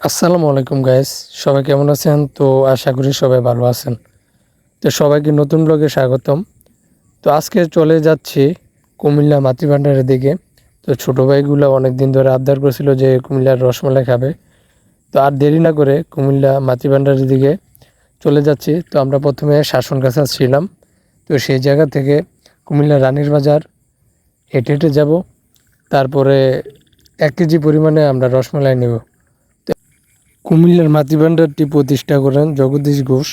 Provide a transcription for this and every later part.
আসসালামু আলাইকুম গাইস সবাই কেমন আছেন? তো আশা করি সবাই ভালো আছেন। তো সবাইকে নতুন ব্লগে স্বাগতম। তো আজকে চলে যাচ্ছি কুমিল্লা মাতৃভাণ্ডারের দিকে। তো ছোটো ভাইগুলো অনেক দিন ধরে আবদার করছিল যে কুমিল্লার রসমালাই খাবে। তো আর দেরি না করে কুমিল্লা মাতৃভাণ্ডারের দিকে চলে যাচ্ছি। তো আমরা প্রথমে শাসন কাছা ছিলাম তো সেই জায়গা থেকে কুমিল্লা রানীর বাজার হেঁটে হেঁটে যাব। তারপরে এক কেজি পরিমাণে আমরা রসমালাই নেব। কুমিল্লার মাতৃভাণ্ডারটি প্রতিষ্ঠা করেন জগদীশ ঘোষ।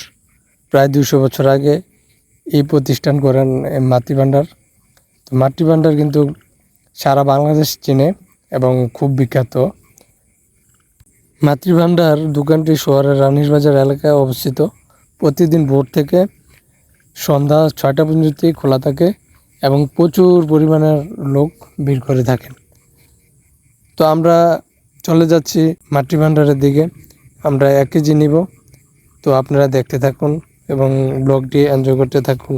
প্রায় দুশো বছর আগে এই প্রতিষ্ঠান করেন মাতৃভাণ্ডার। তো মাতৃভাণ্ডার কিন্তু সারা বাংলাদেশ চেনে এবং খুব বিখ্যাত। মাতৃভাণ্ডার দোকানটি শহরের রানীর বাজার এলাকায় অবস্থিত। প্রতিদিন ভোর থেকে সন্ধ্যা ছয়টা পর্যন্তই খোলা থাকে এবং প্রচুর পরিমাণের লোক ভিড় করে থাকেন। তো আমরা চলে যাচ্ছি মাতৃভাণ্ডারের দিকে। আমরা এক কেজি নিব। তো আপনারা দেখতে থাকুন এবং ব্লগটি এনজয় করতে থাকুন।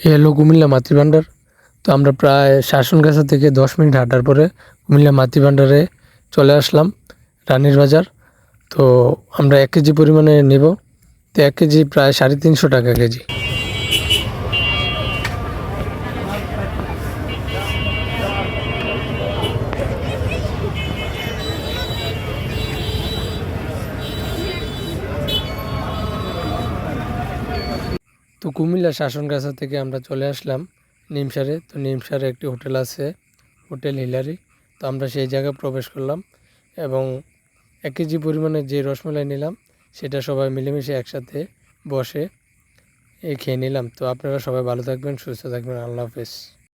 হলো কুমিল্লা মাতৃভাণ্ডার। তো আমরা প্রায় শাসন শাসনগাছা থেকে দশ মিনিট হাঁটার পরে কুমিল্লা মাতৃভাণ্ডারে চলে আসলাম রানীর বাজার। তো আমরা এক কেজি পরিমাণে নেব। তো এক কেজি প্রায় সাড়ে তিনশো টাকা কেজি। তো কুমিল্লা শাসন শাসনগাছা থেকে আমরা চলে আসলাম নিমসারে তো নিমসারে একটি হোটেল আছে, হোটেল হিলারি। তো আমরা সেই জায়গায় প্রবেশ করলাম এবং এক কেজি পরিমাণে যে রসমালাই নিলাম, সেটা সবাই মিলেমিশে একসাথে বসে এ খেয়ে নিলাম। তো আপনারা সবাই ভালো থাকবেন, সুস্থ থাকবেন। আল্লাহ হাফেজ।